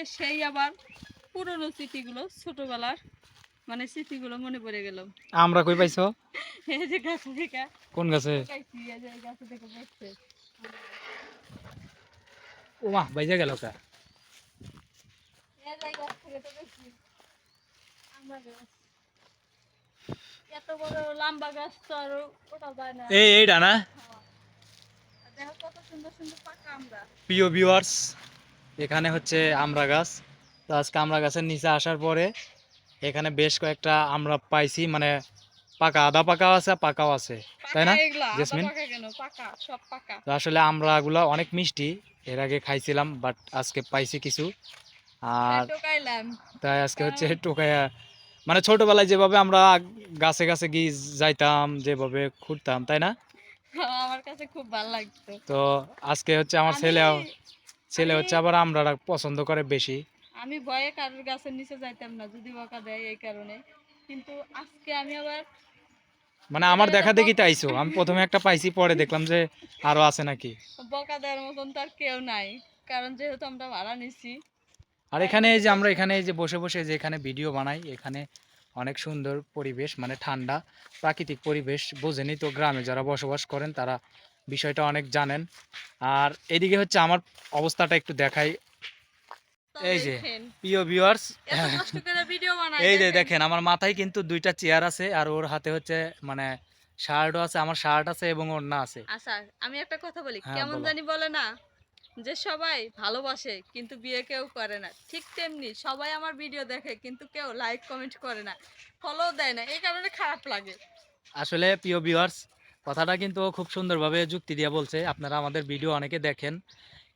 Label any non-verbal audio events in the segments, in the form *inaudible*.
আজকে সেই আবার পুরনো স্মৃতিগুলো ছোটবেলার মানে স্মৃতিগুলো মনে পড়ে গেল। আমরা কই পাইছো? *laughs* এই যে গাছ থেকে কোন গাছে? গাছে থেকে পাইছে। ও মা বাইজা গেল কা? এই এইটা না। দেখো কত সুন্দর সুন্দর পাকা আমরা প্রিয় ভিউয়ার্স এখানে হচ্ছে আমরা গাছ। তো আজকে আমরা গাছের নিচে আসার পরে এখানে বেশ কয়েকটা আমরা পাইছি মানে পাকা আধা পাকাও আছে পাকাও আছে। তাই না জেসমিন? তো আসলে আমড়াগুলো অনেক মিষ্টি এর আগে খাইছিলাম বাট আজকে পাইছি কিছু। আর তাই আজকে হচ্ছে টোকাইয়া মানে ছোটবেলায় যেভাবে আমরা গাছে গাছে গিয়ে যাইতাম যেভাবে ঘুরতাম তাই না? আমার কাছে খুব ভালো লাগতো। তো আজকে হচ্ছে আমার আমি- ছেলে ছেলে হচ্ছে আবার আমরা পছন্দ করে বেশি। আমি ভয়ে কারোর গাছের নিচে যাইতাম না যদি বকা দেয় এই কারণে। কিন্তু আজকে আমি আবার মানে আমার দেখা দেখি তাইছো আমি প্রথমে একটা পাইছি পরে দেখলাম যে আরও আছে নাকি। বকা দেওয়ার মতন তার কেউ নাই কারণ যেহেতু আমরা ভাড়া নিছি। আর এখানে এই যে আমরা এখানে এই যে বসে বসে যে এখানে ভিডিও বানাই এখানে অনেক সুন্দর পরিবেশ মানে ঠান্ডা প্রাকৃতিক পরিবেশ বোঝেনি তো গ্রামে যারা বসবাস করেন তারা বিষয়টা অনেক জানেন। আর এদিকে হচ্ছে আমার অবস্থাটা একটু দেখাই। এই যে। প্রিয় ভিউয়ার্স বানাই এই যে দেখেন। আমার মাথায় কিন্তু দুইটা চেয়ার আছে আর ওর হাতে হচ্ছে মানে শার্টও আছে আমার শার্ট আছে এবং ওড়না আছে। আচ্ছা আমি একটা কথা বলি হ্যাঁ, কেমন জানি বলে না যে সবাই ভালোবাসে কিন্তু বিয়ে কেউ করে না। ঠিক তেমনি সবাই আমার ভিডিও দেখে কিন্তু কেউ লাইক কমেন্ট করে না ফলো দেয় না এই কারণে খারাপ লাগে। আসলে প্রিয় ভিউয়ার্স কথাটা কিন্তু খুব সুন্দরভাবে যুক্তি দিয়ে বলছে। আপনারা আমাদের ভিডিও অনেকে দেখেন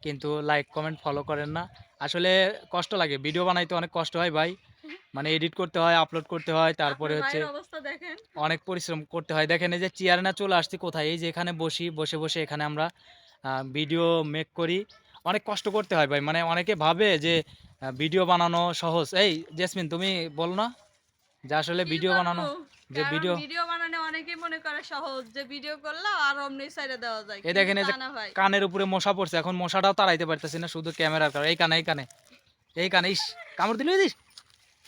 কিন্তু লাইক কমেন্ট ফলো করেন না। আসলে কষ্ট লাগে ভিডিও বানাইতে অনেক কষ্ট হয় ভাই। মানে এডিট করতে হয় আপলোড করতে হয় তারপরে হচ্ছে অনেক পরিশ্রম করতে হয়। দেখেন এই যে চেয়ারে না চলে আসছি কোথায়? এই যে এখানে বসি বসে বসে এখানে আমরা ভিডিও মেক করি। অনেক কষ্ট করতে হয় ভাই। মানে অনেকে ভাবে যে ভিডিও বানানো সহজ। এই জেসমিন তুমি বল না যে আসলে ভিডিও বানানো যে ভিডিও ভিডিও বানানো অনেকেই মনে করে সহজ যে ভিডিও করলাম আর অমনি সাইডে দেওয়া যায়। এই দেখেন এই যে কানের উপরে মশা পড়ছে এখন মশাটাও তাড়াইতে পারতেছি না শুধু ক্যামেরার কারণে। এই কানে এই কানে এই কানে ইস কামড় দিলি দিস?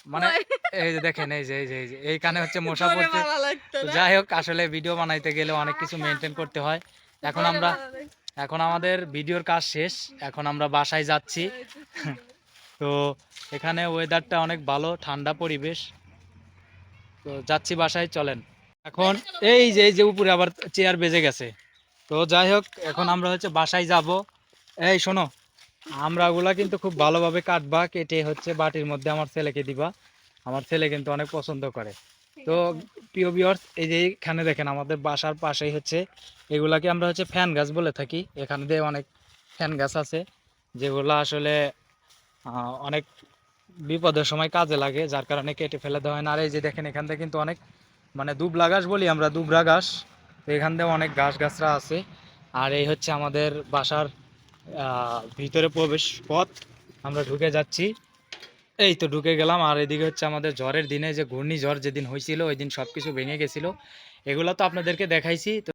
মানে এই যে দেখেন এই যে এই যে এই কানে হচ্ছে মশা পড়ছে? যাই হোক আসলে ভিডিও বানাইতে গেলে অনেক কিছু মেনটেন করতে হয়। এখন আমরা এখন আমাদের ভিডিওর কাজ শেষ। এখন আমরা বাসায় যাচ্ছি। তো এখানে ওয়েদারটা অনেক ভালো ঠান্ডা পরিবেশ। তো যাচ্ছি বাসায় চলেন। এখন এই যে এই যে উপরে আবার চেয়ার বেজে গেছে। তো যাই হোক এখন আমরা হচ্ছে বাসায় যাব। এই শোনো আমরাগুলা কিন্তু খুব ভালোভাবে কাটবা কেটে হচ্ছে বাটির মধ্যে আমার ছেলেকে দিবা। আমার ছেলে কিন্তু অনেক পছন্দ করে। তো প্রিয় বিয়ার্স এই যে এখানে দেখেন আমাদের বাসার পাশেই হচ্ছে এগুলাকে আমরা হচ্ছে ফ্যান গাছ বলে থাকি। এখানে দিয়ে অনেক ফ্যান গাছ আছে যেগুলো আসলে অনেক বিপদের সময় কাজে লাগে, যার কারণে কেটে ফেলে দেওয়া হয় না। আর এই যে দেখেন, এখান থেকে কিন্তু অনেক মানে দুবলা ঘাস বলি আমরা দুবরা ঘাস তো এখান দিয়ে অনেক ঘাস গাছরা আছে। আর এই হচ্ছে আমাদের বাসার ভিতরে প্রবেশ পথ, আমরা ঢুকে যাচ্ছি। এই তো ঢুকে গেলাম, আর এদিকে হচ্ছে আমাদের ঝড়ের দিনে যে ঘূর্ণিঝড় যেদিন হয়েছিল ওই দিন সব কিছু ভেঙে গেছিল। এগুলো তো আপনাদেরকে দেখাইছি, তো